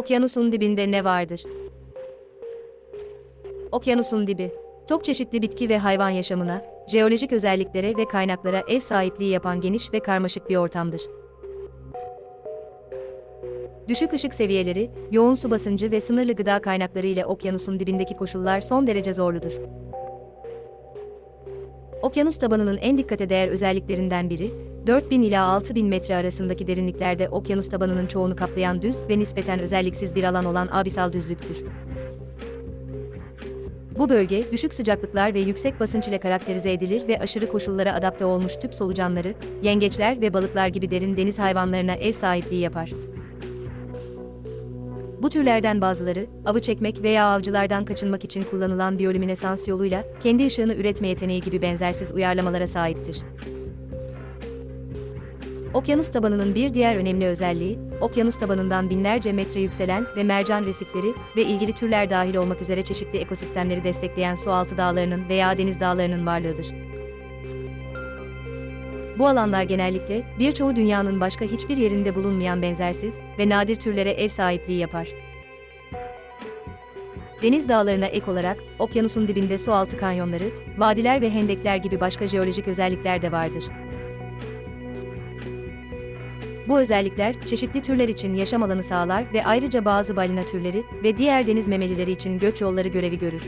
Okyanusun dibinde ne vardır? Okyanusun dibi, çok çeşitli bitki ve hayvan yaşamına, jeolojik özelliklere ve kaynaklara ev sahipliği yapan geniş ve karmaşık bir ortamdır. Düşük ışık seviyeleri, yoğun su basıncı ve sınırlı gıda kaynakları ile okyanusun dibindeki koşullar son derece zorludur. Okyanus tabanının en dikkate değer özelliklerinden biri, 4000 ila 6000 metre arasındaki derinliklerde okyanus tabanının çoğunu kaplayan düz ve nispeten özelliksiz bir alan olan abisal düzlüktür. Bu bölge, düşük sıcaklıklar ve yüksek basınç ile karakterize edilir ve aşırı koşullara adapte olmuş tüp solucanları, yengeçler ve balıklar gibi derin deniz hayvanlarına ev sahipliği yapar. Bu türlerden bazıları, avı çekmek veya avcılardan kaçınmak için kullanılan biyolüminesans yoluyla kendi ışığını üretme yeteneği gibi benzersiz uyarlamalara sahiptir. Okyanus tabanının bir diğer önemli özelliği, okyanus tabanından binlerce metre yükselen ve mercan resifleri ve ilgili türler dahil olmak üzere çeşitli ekosistemleri destekleyen sualtı dağlarının veya deniz dağlarının varlığıdır. Bu alanlar genellikle birçoğu dünyanın başka hiçbir yerinde bulunmayan benzersiz ve nadir türlere ev sahipliği yapar. Deniz dağlarına ek olarak okyanusun dibinde sualtı kanyonları, vadiler ve hendekler gibi başka jeolojik özellikler de vardır. Bu özellikler çeşitli türler için yaşam alanı sağlar ve ayrıca bazı balina türleri ve diğer deniz memelileri için göç yolları görevi görür.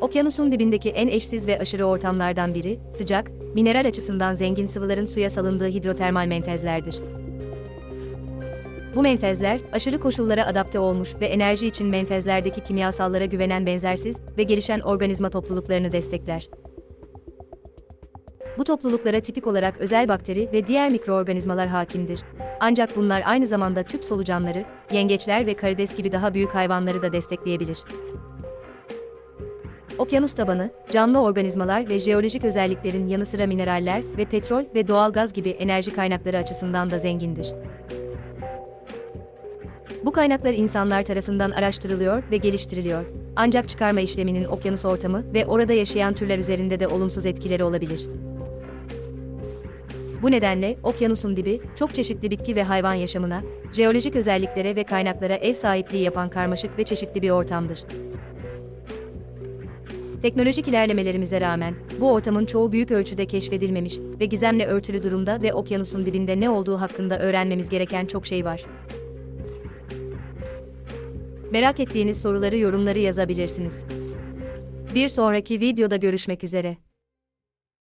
Okyanusun dibindeki en eşsiz ve aşırı ortamlardan biri, sıcak, mineral açısından zengin sıvıların suya salındığı hidrotermal menfezlerdir. Bu menfezler, aşırı koşullara adapte olmuş ve enerji için menfezlerdeki kimyasallara güvenen benzersiz ve gelişen organizma topluluklarını destekler. Bu topluluklara tipik olarak özel bakteri ve diğer mikroorganizmalar hakimdir. Ancak bunlar aynı zamanda tüp solucanları, yengeçler ve karides gibi daha büyük hayvanları da destekleyebilir. Okyanus tabanı, canlı organizmalar ve jeolojik özelliklerin yanı sıra mineraller ve petrol ve doğal gaz gibi enerji kaynakları açısından da zengindir. Bu kaynaklar insanlar tarafından araştırılıyor ve geliştiriliyor. Ancak çıkarma işleminin okyanus ortamı ve orada yaşayan türler üzerinde de olumsuz etkileri olabilir. Bu nedenle okyanusun dibi çok çeşitli bitki ve hayvan yaşamına, jeolojik özelliklere ve kaynaklara ev sahipliği yapan karmaşık ve çeşitli bir ortamdır. Teknolojik ilerlemelerimize rağmen bu ortamın çoğu büyük ölçüde keşfedilmemiş ve gizemle örtülü durumda ve okyanusun dibinde ne olduğu hakkında öğrenmemiz gereken çok şey var. Merak ettiğiniz soruları yorumları yazabilirsiniz. Bir sonraki videoda görüşmek üzere.